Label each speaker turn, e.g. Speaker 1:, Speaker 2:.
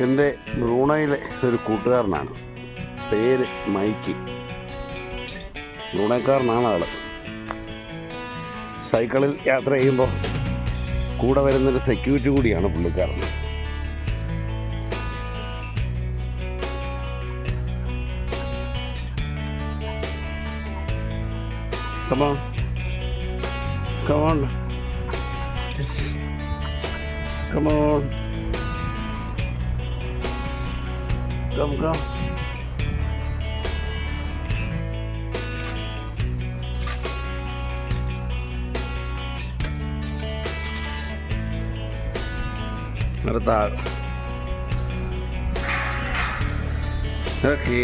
Speaker 1: എന്റെ ബ്രൂണയിലെ ഒരു കൂട്ടുകാരനാണ് പേര് മൈക്കി ബ്രൂണക്കാരനാണ് ആൾ സൈക്കിളിൽ യാത്ര ചെയ്യുമ്പോൾ കൂടെ വരുന്നൊരു സെക്യൂരിറ്റി കൂടിയാണ് പുള്ളിക്കാരൻ Come on. Come on. Come on. Come, come. അടുത്ത ആൾ ഓക്കേ